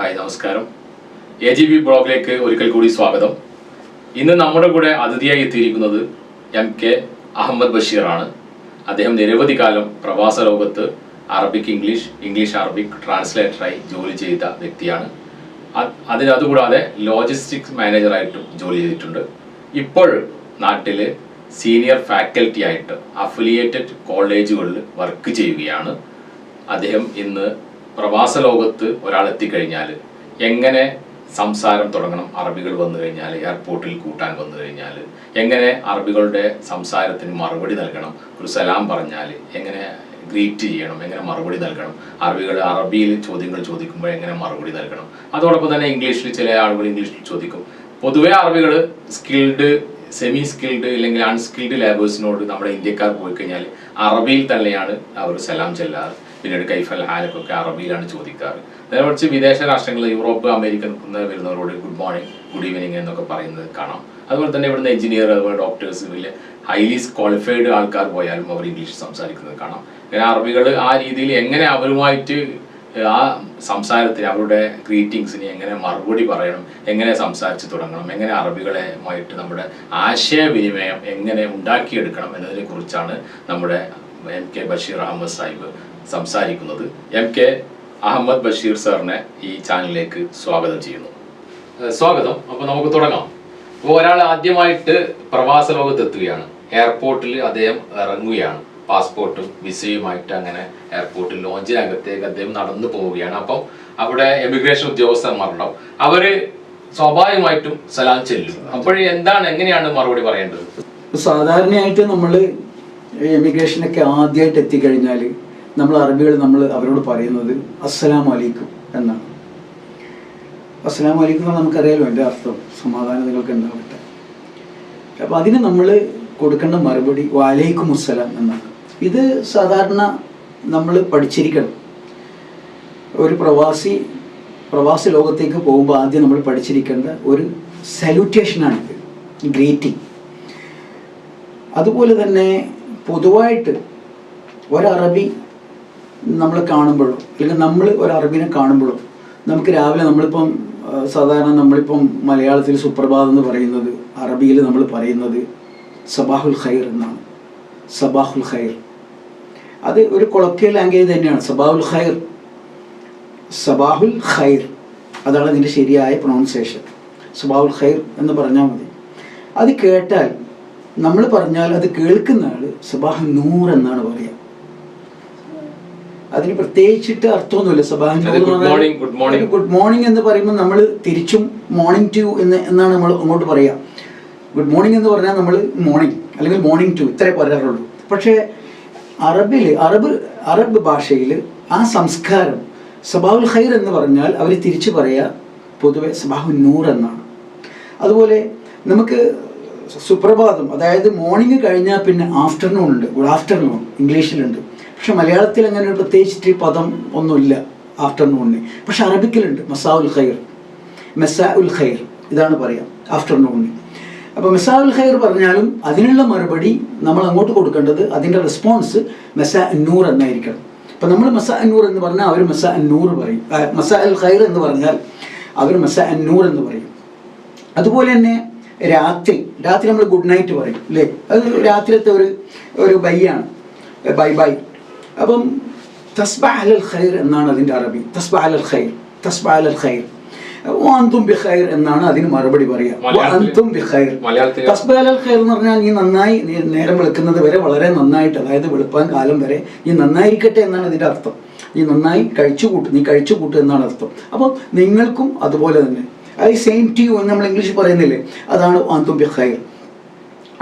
Hi നമസ്കാരം. A G B ബ്ലോഗിലേക്ക് ഒരിക്കൽ കൂടി സ്വാഗതം. ഇന്ന് നമ്മുടെ കൂടെ അതിഥിയായി എത്തിയിരിക്കുന്നത് എം കെ അഹമ്മദ് ബഷീറാണ്. അദ്ദേഹം നിരവധി കാലം പ്രവാസ ലോകത്ത് അറബിക് ഇംഗ്ലീഷ് ഇംഗ്ലീഷ് അറബിക് ട്രാൻസ്ലേറ്ററായി ജോലി ചെയ്ത വ്യക്തിയാണ്. അതിന് അതുകൂടാതെ ലോജിസ്റ്റിക്സ് മാനേജറായിട്ടും ജോലി ചെയ്തിട്ടുണ്ട്. ഇപ്പോൾ നാട്ടിൽ സീനിയർ ഫാക്കൽറ്റി ആയിട്ട് അഫിലിയേറ്റഡ് കോളേജുകളിൽ വർക്ക് ചെയ്യുകയാണ്. അദ്ദേഹം ഇന്ന് പ്രവാസ ലോകത്ത് ഒരാൾ എത്തിക്കഴിഞ്ഞാൽ എങ്ങനെ സംസാരം തുടങ്ങണം? അറബികൾ വന്നു കഴിഞ്ഞാൽ എയർപോർട്ടിൽ കൂട്ടാൻ വന്നു കഴിഞ്ഞാൽ എങ്ങനെ അറബികളുടെ സംസാരത്തിന് മറുപടി നൽകണം? ഒരു സലാം പറഞ്ഞാൽ എങ്ങനെ ഗ്രീറ്റ് ചെയ്യണം? എങ്ങനെ മറുപടി നൽകണം? അറബികൾ അറബിയിൽ ചോദ്യങ്ങൾ ചോദിക്കുമ്പോൾ എങ്ങനെ മറുപടി നൽകണം? അതോടൊപ്പം തന്നെ ഇംഗ്ലീഷിൽ ചില ആളുകൾ ഇംഗ്ലീഷിൽ ചോദിക്കും. പൊതുവേ അറബികൾ സ്കിൽഡ് സെമി സ്കിൽഡ് അല്ലെങ്കിൽ അൺസ്കിൽഡ് ലേബേഴ്സിനോട് നമ്മുടെ ഇന്ത്യക്കാർ പോയി കഴിഞ്ഞാൽ അറബിയിൽ തന്നെയാണ് അവർ സലാം ചെല്ലാറ്. പിന്നീട് കൈഫൽ ഹാലൊക്കെ അറബിയിലാണ് ചോദിക്കാറ്. നേരെ മറിച്ച് വിദേശ രാഷ്ട്രങ്ങൾ യൂറോപ്പ് അമേരിക്ക നിന്ന് വരുന്നവരോട് ഗുഡ് മോർണിംഗ് ഗുഡ് ഈവനിങ് എന്നൊക്കെ പറയുന്നത് കാണാം. അതുപോലെ തന്നെ ഇവിടുന്ന് എഞ്ചിനീയർ അതുപോലെ ഡോക്ടേഴ്സ് വലിയ ഹൈലി ക്വാളിഫൈഡ് ആൾക്കാർ പോയാലും അവർ ഇംഗ്ലീഷ് സംസാരിക്കുന്നത് കാണാം. അങ്ങനെ അറബികൾ ആ രീതിയിൽ എങ്ങനെ അവരുമായിട്ട് ആ സംസാരത്തിന് അവരുടെ ഗ്രീറ്റിങ്സിന് എങ്ങനെ മറുപടി പറയണം എങ്ങനെ സംസാരിച്ച് തുടങ്ങണം എങ്ങനെ അറബികളുമായിട്ട് നമ്മുടെ ആശയവിനിമയം എങ്ങനെ ഉണ്ടാക്കിയെടുക്കണം എന്നതിനെ കുറിച്ചാണ് നമ്മുടെ എം കെ ബഷീർ അഹമ്മദ് സാഹിബ് സംസാരിക്കുന്നത്. എം കെ അഹമ്മദ് ബഷീർ സാറിനെ ഈ ചാനലിലേക്ക് സ്വാഗതം ചെയ്യുന്നു. സ്വാഗതം. അപ്പോൾ നമുക്ക് തുടങ്ങാം. അപ്പോൾ ഒരാൾ ആദ്യമായിട്ട് പ്രവാസ ലോകത്ത് എത്തുകയാണ് എയർപോർട്ടിൽ അദ്ദേഹം ഇറങ്ങുകയാണ്. പാസ്പോർട്ടും വിസയുമായിട്ട് അങ്ങനെ എയർപോർട്ടിൽ ലോഞ്ചിനകത്തേക്ക് അദ്ദേഹം നടന്നു പോവുകയാണ്. അപ്പം അവിടെ എമിഗ്രേഷൻ ഉദ്യോഗസ്ഥന്മാരുണ്ടാവും. അവർ സ്വാഭാവികമായിട്ടും സലാം ചെല്ലും. അപ്പോഴേ എന്താണ് എങ്ങനെയാണ് മറുപടി പറയേണ്ടത്? സാധാരണയായിട്ട് നമ്മൾ എമിഗ്രേഷനൊക്കെ ആദ്യമായിട്ട് എത്തിക്കഴിഞ്ഞാൽ നമ്മൾ അറബികൾ നമ്മൾ അവരോട് പറയുന്നത് അസ്സലാം വലൈക്കും എന്നാണ്. അസ്സലാം വലൈക്കും എന്ന് നമുക്കറിയാലോ എന്റെ അർത്ഥം. സമാധാനം നിങ്ങൾക്ക് ഉണ്ടാവട്ടെ. അപ്പോൾ അതിന് നമ്മൾ കൊടുക്കേണ്ട മറുപടി വാലൈക്കും അസ്സലാം എന്നാണ്. ഇത് സാധാരണ നമ്മൾ പഠിച്ചിരിക്കണം. ഒരു പ്രവാസി പ്രവാസി ലോകത്തേക്ക് പോകുമ്പോൾ ആദ്യം നമ്മൾ പഠിച്ചിരിക്കേണ്ട ഒരു സല്യൂട്ടേഷനാണിത് ഗ്രീറ്റിംഗ് അതുപോലെ തന്നെ പൊതുവായിട്ട് ഒരറബി നമ്മൾ കാണുമ്പോഴോ അല്ലെങ്കിൽ നമ്മൾ ഒരു അറബിനെ കാണുമ്പോഴോ നമുക്ക് രാവിലെ നമ്മളിപ്പം സാധാരണ നമ്മളിപ്പം മലയാളത്തിൽ സുപ്രഭാതം എന്ന് പറയുന്നത് അറബിയിൽ നമ്മൾ പറയുന്നത് സബാഹുൽ ഖൈർ എന്നാണ്. സബാഹുൽ ഖൈർ. അത് ഒരു കൊളക്കിയ ലാംഗ്വേജ് തന്നെയാണ് സബാഹുൽ ഖൈർ. സബാഹുൽ ഖൈർ. അതാണ് അതിന്റെ ശരിയായ പ്രൊണൗൺസിയേഷൻ സബാഹുൽ ഖൈർ എന്ന് പറഞ്ഞാൽ മതി. അത് കേട്ടാൽ നമ്മൾ പറഞ്ഞാൽ അത് കേൾക്കുന്ന ആൾ സബാഹ് നൂർ എന്നാണ് പറയുക. അതിന് പ്രത്യേകിച്ചിട്ട് അർത്ഥമൊന്നുമില്ല. സബാഹ് നൂർ അത് എന്ന് good പറഞ്ഞാൽ morning, good morning. ഒരു ഗുഡ് മോർണിംഗ് എന്ന് പറയുമ്പോൾ നമ്മൾ തിരിച്ചും മോർണിംഗ് ടു എന്ന് എന്നാണ് നമ്മൾ അങ്ങോട്ട് പറയുക ഗുഡ് മോർണിംഗ് എന്ന് പറഞ്ഞാൽ നമ്മൾ മോർണിംഗ് അല്ലെങ്കിൽ മോർണിംഗ് ടു ഇത്രേ പറയാറുള്ളൂ. പക്ഷേ അറബിൽ അറബ് അറബ് ഭാഷയിൽ ആ സംസ്കാരം സബാഹുൽ ഖൈർ എന്ന് പറഞ്ഞാൽ അവർ തിരിച്ചു പറയുക പൊതുവെ സബാഹു നൂർ എന്നാണ്. അതുപോലെ നമുക്ക് സുപ്രഭാതം അതായത് മോർണിംഗ് കഴിഞ്ഞാൽ പിന്നെ ആഫ്റ്റർനൂൺ ഉണ്ട് ഗുഡ് ആഫ്റ്റർനൂൺ ഇംഗ്ലീഷിലുണ്ട് പക്ഷെ മലയാളത്തിൽ അങ്ങനെ ഒരു പ്രത്യേകിച്ചിട്ട് പദം ഒന്നുമില്ല ആഫ്റ്റർനൂണിന്. പക്ഷെ അറബിക്കിലുണ്ട് മസാഉൽ ഖൈർ. മെസാ ഉൽ ഖൈർ ഇതാണ് പറയാം ആഫ്റ്റർനൂണിന്. അപ്പോൾ മെസാ ഉൽ ഖൈർ പറഞ്ഞാലും അതിനുള്ള മറുപടി നമ്മൾ അങ്ങോട്ട് കൊടുക്കേണ്ടത് അതിന്റെ റെസ്പോൺസ് മെസാ നൂർ എന്നായിരിക്കണം. അപ്പം നമ്മൾ മെസാ നൂർ എന്ന് പറഞ്ഞാൽ അവർ മെസാ നൂർ പറയും. മസാ മെസാ ഉൽ ഖൈർ എന്ന് പറഞ്ഞാൽ അവർ മെസാ നൂർ എന്ന് പറയും. അതുപോലെ തന്നെ രാത്രി രാത്രി നമ്മൾ ഗുഡ് നൈറ്റ് പറയും അല്ലേ? അത് രാത്രിയത്തെ ഒരു ഒരു ബൈ ആണ്. Bye bye. അപ്പം തസ്ബ അലൽ ഖൈർ എന്നാണ് അതിന്റെ അറബി. തസ്ബ അലൽ ഖൈർ തസ്ബ അലൽ ഖൈർ. എന്നാണ് അതിന് മറുപടി പറയുക. ഖൈർ. മലയാളത്തിൽ- തസ്ബ അലൽ ഖൈർ എന്ന് പറഞ്ഞാൽ നീ നന്നായി നേരം വെളുക്കുന്നത് വരെ വളരെ നന്നായിട്ട് അതായത് വെളുപ്പാൻ കാലം വരെ നീ നന്നായിരിക്കട്ടെ എന്നാണ് അതിന്റെ അർത്ഥം. നീ നന്നായി കഴിച്ചു കൂട്ടും നീ കഴിച്ചു കൂട്ടും എന്നാണ് അർത്ഥം. അപ്പം നിങ്ങൾക്കും അതുപോലെ തന്നെ. ഐ സെയിം ടു യു എന്ന് നമ്മൾ ഇംഗ്ലീഷ് പറയുന്നില്ലേ? അതാണ് വാന്തും ബി ഖൈർ.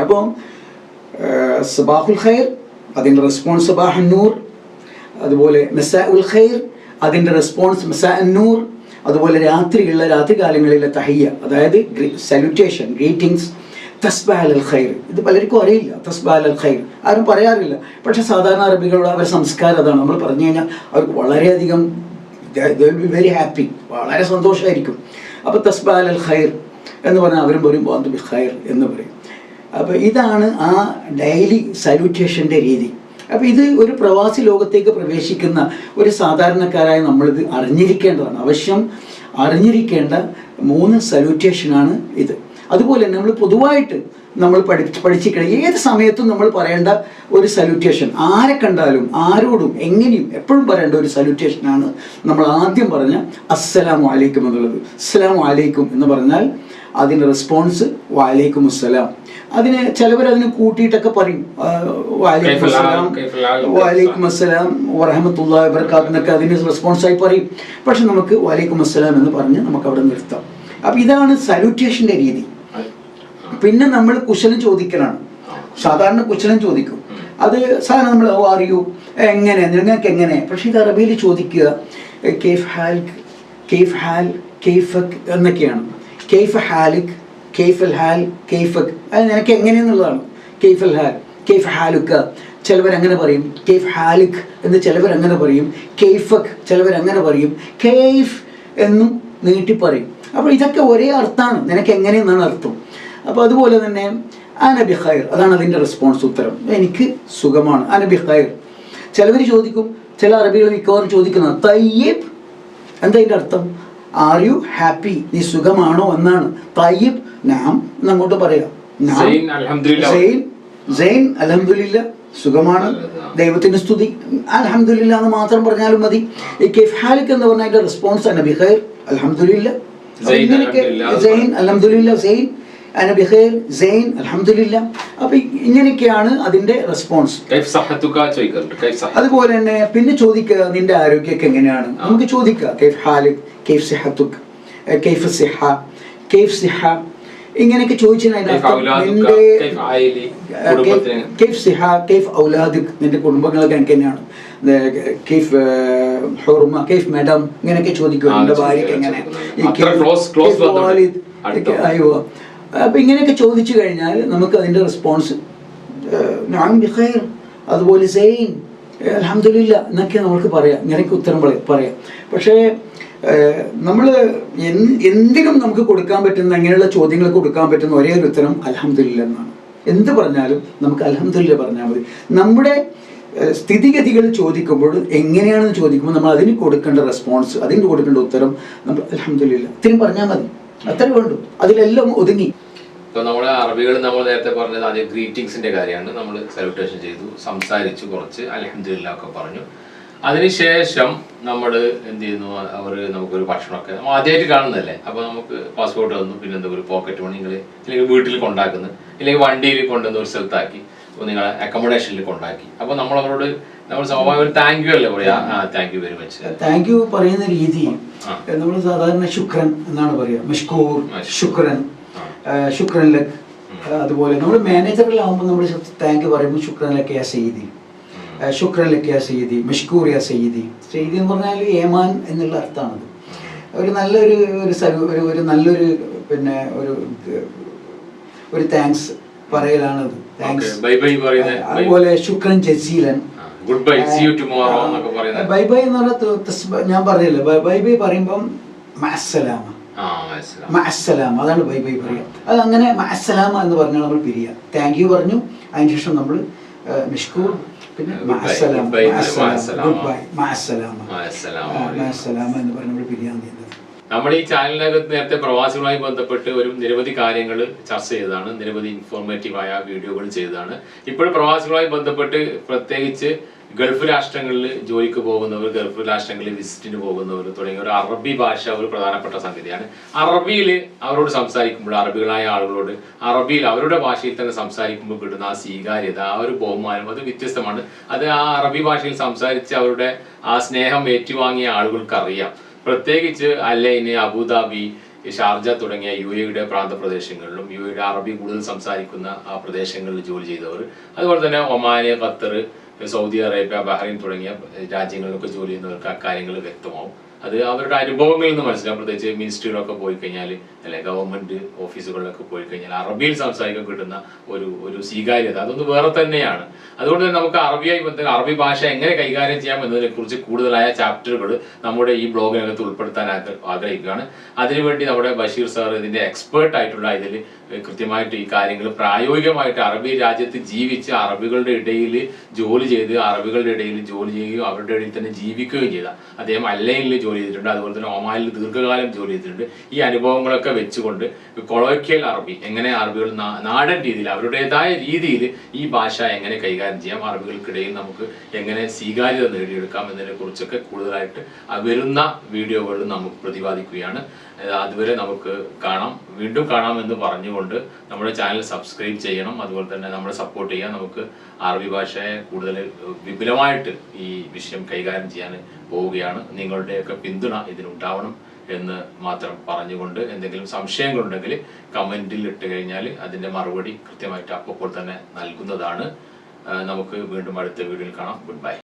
അപ്പോൾ സബാഹുൽ ഖൈർ അതിന്റെ റെസ്പോൺസ് സബാഹ് നൂർ അതുപോലെ മെസ്സാ ഉൽ ഖൈർ അതിന്റെ റെസ്പോൺസ് മെസ്സാ അന്നൂർ അതുപോലെ രാത്രിയുള്ള രാത്രികാലങ്ങളിലെ തഹയ്യ അതായത് സല്യൂട്ടേഷൻ ഗ്രീറ്റിങ്സ് തസ്ബാൽ അൽ ഖൈർ. ഇത് പലർക്കും അറിയില്ല തസ്ബാൽ അൽ ഖൈർ. ആരും പറയാറില്ല. പക്ഷെ സാധാരണ അറബികളുടെ അവരുടെ സംസ്കാരം അതാണ്. നമ്മൾ പറഞ്ഞു കഴിഞ്ഞാൽ അവർക്ക് വളരെയധികം വെരി ഹാപ്പി വളരെ സന്തോഷമായിരിക്കും അപ്പോൾ തസ്ബാൽ അൽ ഖൈർ എന്ന് പറഞ്ഞാൽ അവരും പറയും ബി ഖൈർ എന്ന് പറയും. അപ്പോൾ ഇതാണ് ആ ഡെയിലി സല്യൂട്ടേഷന്റെ രീതി. അപ്പോൾ ഇത് ഒരു പ്രവാസി ലോകത്തേക്ക് പ്രവേശിക്കുന്ന ഒരു സാധാരണക്കാരായ നമ്മളിത് അറിഞ്ഞിരിക്കേണ്ടതാണ്. അവശ്യം അറിഞ്ഞിരിക്കേണ്ട മൂന്ന് സല്യൂട്ടേഷനാണ് ഇത്. അതുപോലെ തന്നെ നമ്മൾ പൊതുവായിട്ട് നമ്മൾ പഠി പഠിച്ചിരിക്കണം ഏത് സമയത്തും നമ്മൾ പറയേണ്ട ഒരു സല്യൂട്ടേഷൻ. ആരെ കണ്ടാലും ആരോടും എങ്ങനെയും എപ്പോഴും പറയേണ്ട ഒരു സല്യൂട്ടേഷനാണ് നമ്മൾ ആദ്യം പറഞ്ഞ അസ്സലാമു അലൈക്കും എന്നുള്ളത്. അസ്സലാമു അലൈക്കും എന്ന് പറഞ്ഞാൽ അതിന്റെ റെസ്പോൺസ് വാലേക്കും അസ്സലാം. അതിന് ചിലവർ അതിന് കൂട്ടിയിട്ടൊക്കെ പറയും. വാലേക്കും അസ്സലാം. വാലേക്കും അസ്സലാം വറഹമത്തുള്ള വബർക്കാത്തൊക്കെ അതിന് റെസ്പോൺസായി പറയും. പക്ഷെ നമുക്ക് വാലേക്കും അസ്സലാം എന്ന് പറഞ്ഞ് നമുക്ക് അവിടെ നിർത്താം. അപ്പം ഇതാണ് സല്യൂട്ടേഷന്റെ രീതി. പിന്നെ നമ്മൾ കുശലം ചോദിക്കലാണ്. സാധാരണ കുശലം ചോദിക്കും. അത് സാധാരണ നമ്മൾ ഓ അറിയൂ എങ്ങനെ? നിങ്ങൾക്ക് എങ്ങനെ? പക്ഷേ ഇത് അറബിയിൽ ചോദിക്കുക കേഫ് ഹാൽ കേഫ് ഹാൽ കേഫക് എന്നൊക്കെയാണ്. കെയ്ഫ് ഹാലിക് കെയ്ഫൽ ഹാൽ കെയ്ഫക് അത് നിനക്ക് എങ്ങനെയെന്നുള്ളതാണ്? കെയ്ഫൽ ഹാൽ കെയ്ഫ് ഹാലുക്ക്. ചിലവർ അങ്ങനെ പറയും കെയ്ഫ് ഹാലിക് എന്ന് ചിലവർ അങ്ങനെ പറയും കെയ്ഫക് ചിലവർ അങ്ങനെ പറയും കെയ്ഫ് എന്നും നീട്ടി പറയും. അപ്പോൾ ഇതൊക്കെ ഒരേ അർത്ഥമാണ്. നിനക്ക് എങ്ങനെയെന്നാണ് അർത്ഥം. അപ്പോൾ അതുപോലെ തന്നെ അനബി ഖൈർ. അതാണ് അതിന്റെ റെസ്പോൺസ് ഉത്തരം. എനിക്ക് സുഖമാണ്. അനബി ഖൈർ. ചിലവർ ചോദിക്കും ചില അറബികൾ മിക്കവാറും ചോദിക്കുന്നത് തയ്യബ്? എന്താ അതിന്റെ അർത്ഥം? ആർ യു ഹാപ്പി നീ സുഖമാണോ എന്നാണ്. തയ്യബ് നാം എന്നങ്ങോട്ട് പറയാം. സെയിൻ അലഹമില്ല സുഖമാണ്. ദൈവത്തിന്റെ സ്തുതി. അലഹമില്ല എന്ന് മാത്രം പറഞ്ഞാലും മതി. ഈ കെഫ് ഹാലിക് എന്ന് പറഞ്ഞ അതിന്റെ റെസ്പോൺസ് ആണ്. ബിഹൈർ അലഹമില്ല ഇങ്ങനെയൊക്കെ. സെയിൻ അലഹമില്ല സെയിൻ. അന ബിഹേർ സെയിൻ അലഹമില്ല അപ്പൊ ഇങ്ങനെയൊക്കെയാണ് അതിന്റെ റെസ്പോൺസ് കൈഫ് സഹത്തുക ചോദിക്കാറുണ്ട് കൈഫ് സഹ അതുപോലെ തന്നെ പിന്നെ ചോദിക്കുക നിന്റെ ആരോഗ്യമൊക്കെ എങ്ങനെയാണ്? നമുക്ക് ചോദിക്കുക കൈഫ് ഹാലിക് കൈഫ് സിഹത്തുക് കൈഫ് സിഹ കൈഫ് സിഹ. ഇങ്ങനെയൊക്കെ ഔലാദുക, നിന്റെ കുടുംബങ്ങളൊക്കെ എങ്ങനെയാണ് തന്നെയാണ്. കെയ്ഫ് ഹുർമ കെയ്ഫ് മാഡം ഇങ്ങനെയൊക്കെ ചോദിക്കും ചോദിക്കും, ഭാര്യയ്ക്ക് എങ്ങനെ. അയ്യോ. അപ്പൊ ഇങ്ങനെയൊക്കെ ചോദിച്ചു കഴിഞ്ഞാൽ നമുക്ക് അതിന്റെ റെസ്പോൺസ് ബിഖൈർ അതുപോലെ സെയിൻ അലഹമില്ല എന്നൊക്കെ നമ്മൾക്ക് പറയാം. ഇങ്ങനെയൊക്കെ ഉത്തരം പറയ- പറയാം. പക്ഷേ നമ്മൾ എന്തിനും നമുക്ക് കൊടുക്കാൻ പറ്റുന്ന അങ്ങനെയുള്ള ചോദ്യങ്ങൾക്ക് കൊടുക്കാൻ പറ്റുന്ന ഒരേ ഒരു ഉത്തരം അലഹമില്ല എന്നാണ്. എന്ത് പറഞ്ഞാലും നമുക്ക് അലഹമില്ല പറഞ്ഞാൽ മതി. നമ്മുടെ സ്ഥിതിഗതികൾ ചോദിക്കുമ്പോൾ എങ്ങനെയാണെന്ന് ചോദിക്കുമ്പോൾ നമ്മൾ അതിന് കൊടുക്കേണ്ട റെസ്പോൺസ് അതിന് കൊടുക്കേണ്ട ഉത്തരം നമ്മൾ അലഹമില്ല ഇത്രയും പറഞ്ഞാൽ മതി. അത്രേ വേണ്ടു അതിലെല്ലാം ഒതുങ്ങി. ഇപ്പൊ നമ്മുടെ അറബികൾ നമ്മൾ നേരത്തെ പറഞ്ഞത് ആദ്യം ഗ്രീറ്റിംഗ്സിന്റെ കാര്യമാണ്. നമ്മൾ സല്യൂട്ടേഷൻ ചെയ്തു സംസാരിച്ചു കുറച്ച് അലഹമില്ല ഒക്കെ പറഞ്ഞു. അതിനുശേഷം നമ്മൾ എന്ത് ചെയ്യുന്നു? അവർ നമുക്കൊരു ഭക്ഷണമൊക്കെ നമ്മൾ ആദ്യമായിട്ട് കാണുന്നതല്ലേ? അപ്പൊ നമുക്ക് പാസ്പോർട്ട് തന്നു പിന്നെ ഒരു പോക്കറ്റ് മണി നിങ്ങൾ ഇല്ലെങ്കിൽ വീട്ടിൽ കൊണ്ടാക്കുന്നു അല്ലെങ്കിൽ വണ്ടിയിൽ കൊണ്ടുവന്ന് ഒരു സ്ഥലത്താക്കി. അപ്പോൾ നിങ്ങളെ അക്കോമഡേഷനിൽ കൊണ്ടാക്കി. അപ്പോൾ നമ്മൾ അവരോട് നമ്മൾ സ്വാഭാവിക ഒരു താങ്ക് യു അല്ലേ പറയാ? ആ thank you very much thank you പറയുന്ന രീതി നമ്മൾ സാധാരണ ശുക്രൻ എന്നാണ് പറയുക മഷ്കൂർ ആ, ശുക്രൻ ആ. ആ, ശുക്രൻ ലക് അതുപോലെ നമ്മൾ മാനേജറിലാവുമ്പോൾ നമ്മൾ താങ്ക് യു പറയുമ്പോൾ ശുക്രൻ ലക്ക് ആ, ശുക്രൻ ലക്ക് യാ സയ്യിദി മഷ്കൂർ യാ സയ്യിദി. സയ്യിദി എന്ന് പറഞ്ഞാൽ ഏമാൻ എന്നുള്ള അർത്ഥമാണത്. ഒരു നല്ലൊരു ഒരു ഒരു നല്ലൊരു പിന്നെ ഒരു ഒരു താങ്ക്സ് പറയലാണത്. അതുപോലെ ശുക്രൻ ജസീലൻ good bye see you tomorrow എന്നൊക്കെ പറയുന്നത് ബൈ ബൈ എന്ന് പറഞ്ഞാൽ ഞാൻ പറഞ്ഞില്ല ബൈ ബൈ ബൈ പറയുമ്പം മഅസ്സലാമ മഅസ്സലാമ അതാണ് ബൈ ബൈ പറയുക. അത് അങ്ങനെ മഅസ്സലാമ എന്ന് പറഞ്ഞാൽ നമ്മൾ പിരിയുക താങ്ക് യു പറഞ്ഞു. അതിന് ശേഷം നമ്മൾ മിഷ്കൂർ പിന്നെ. മഅസ്സലാമ. ഗുഡ് ബൈ മഅസ്സലാമ മഅസ്സലാമ എന്ന് പറഞ്ഞ് നമ്മൾ പിരിയാൻ നമ്മുടെ ഈ ചാനലിനകത്ത് നേരത്തെ പ്രവാസികളുമായി ബന്ധപ്പെട്ട് ഒരു നിരവധി കാര്യങ്ങൾ ചർച്ച ചെയ്തതാണ് നിരവധി ഇൻഫോർമേറ്റീവായ വീഡിയോകൾ ചെയ്തതാണ്. ഇപ്പോൾ പ്രവാസികളുമായി ബന്ധപ്പെട്ട് പ്രത്യേകിച്ച് ഗൾഫ് രാഷ്ട്രങ്ങളിൽ ജോലിക്ക് പോകുന്നവർ ഗൾഫ് രാഷ്ട്രങ്ങളിൽ വിസിറ്റിന് പോകുന്നവർ തുടങ്ങിയ ഒരു അറബി ഭാഷ ഒരു പ്രധാനപ്പെട്ട സംഗതിയാണ്. അറബിയിൽ അവരോട് സംസാരിക്കുമ്പോൾ അറബികളായ ആളുകളോട് അറബിയിൽ അവരുടെ ഭാഷയിൽ തന്നെ സംസാരിക്കുമ്പോൾ കിട്ടുന്ന ആ സ്വീകാര്യത ആ ഒരു ബഹുമാനം അത് വ്യത്യസ്തമാണ്. അത് ആ അറബി ഭാഷയിൽ സംസാരിച്ച് അവരുടെ ആ സ്നേഹം ഏറ്റുവാങ്ങിയ ആളുകൾക്ക് അറിയാം പ്രത്യേകിച്ച് അല്ലൈന് അബുദാബി ഷാർജ തുടങ്ങിയ യു എയുടെ പ്രാന്തപ്രദേശങ്ങളിലും യു എയുടെ അറബി കൂടുതൽ സംസാരിക്കുന്ന ആ പ്രദേശങ്ങളിൽ ജോലി ചെയ്തവർ. അതുപോലെ തന്നെ ഒമാന് ഖത്തർ സൗദി അറേബ്യ ബഹ്റൈൻ തുടങ്ങിയ രാജ്യങ്ങളിലൊക്കെ ജോലി ചെയ്യുന്നവർക്ക് അക്കാര്യങ്ങൾ വ്യക്തമാവും. അത് അവരുടെ അനുഭവങ്ങളിൽ നിന്ന് മനസ്സിലാവും. പ്രത്യേകിച്ച് മിനിസ്ട്രിയിലൊക്കെ പോയി കഴിഞ്ഞാൽ അല്ലെ ഗവൺമെന്റ് ഓഫീസുകളിലൊക്കെ പോയി കഴിഞ്ഞാൽ അറബിയിൽ സംസാരിക്കാൻ കിട്ടുന്ന ഒരു ഒരു സ്വീകാര്യത. അതൊന്ന് വേറെ തന്നെയാണ്. അതുകൊണ്ട് തന്നെ നമുക്ക് അറബിയായി ബന്ധം അറബി ഭാഷ എങ്ങനെ കൈകാര്യം ചെയ്യാം എന്നതിനെ കുറിച്ച് കൂടുതലായ ചാപ്റ്ററുകൾ നമ്മുടെ ഈ ബ്ലോഗിനകത്ത് ഉൾപ്പെടുത്താൻ ആഗ്ര- ആഗ്രഹിക്കുകയാണ്. അതിനുവേണ്ടി നമ്മുടെ ബഷീർ സാർ ഇതിന്റെ എക്സ്പേർട്ട് ആയിട്ടുള്ള ഇതിൽ കൃത്യമായിട്ട് ഈ കാര്യങ്ങൾ പ്രായോഗികമായിട്ട് അറബി രാജ്യത്ത് ജീവിച്ച് അറബികളുടെ ഇടയിൽ ജോലി ചെയ്ത് അറബികളുടെ ഇടയിൽ ജോലി ചെയ്യുകയും അവരുടെ ഇടയിൽ തന്നെ ജീവിക്കുകയും ചെയ്ത. അദ്ദേഹം അല്ലയിൽ ജോലി ചെയ്തിട്ടുണ്ട്. അതുപോലെ തന്നെ ഒമാനിൽ ദീർഘകാലം ജോലി ചെയ്തിട്ടുണ്ട്. ഈ അനുഭവങ്ങളൊക്കെ വെച്ചുകൊണ്ട് കൊളോക്കിയൽ അറബി എങ്ങനെ അറബികൾ നാടൻ രീതിയിൽ അവരുടേതായ രീതിയിൽ ഈ ഭാഷ എങ്ങനെ കൈകാര്യം ചെയ്യാം അറബികൾക്കിടയിൽ നമുക്ക് എങ്ങനെ സ്വീകാര്യത നേടിയെടുക്കാം എന്നതിനെ കുറിച്ചൊക്കെ കൂടുതലായിട്ട് വരുന്ന വീഡിയോകളിൽ നമുക്ക് പ്രതിപാദിക്കുകയാണ്. അതുവരെ നമുക്ക് കാണാം. വീണ്ടും കാണാം കാണാമെന്ന് പറഞ്ഞുകൊണ്ട് നമ്മുടെ ചാനൽ സബ്സ്ക്രൈബ് ചെയ്യണം. അതുപോലെ തന്നെ നമ്മളെ സപ്പോർട്ട് ചെയ്യാൻ നമുക്ക് അറബി ഭാഷയെ കൂടുതൽ വിപുലമായിട്ട് ഈ വിഷയം കൈകാര്യം ചെയ്യാൻ പോവുകയാണ്. നിങ്ങളുടെയൊക്കെ പിന്തുണ ഇതിനുണ്ടാവണം എന്ന് മാത്രം പറഞ്ഞുകൊണ്ട് എന്തെങ്കിലും സംശയങ്ങളുണ്ടെങ്കിൽ കമന്റിൽ ഇട്ട് കഴിഞ്ഞാൽ അതിന്റെ മറുപടി കൃത്യമായിട്ട് അപ്പോൾ തന്നെ നൽകുന്നതാണ്. നമുക്ക് വീണ്ടും അടുത്ത വീഡിയോയിൽ കാണാം. Good bye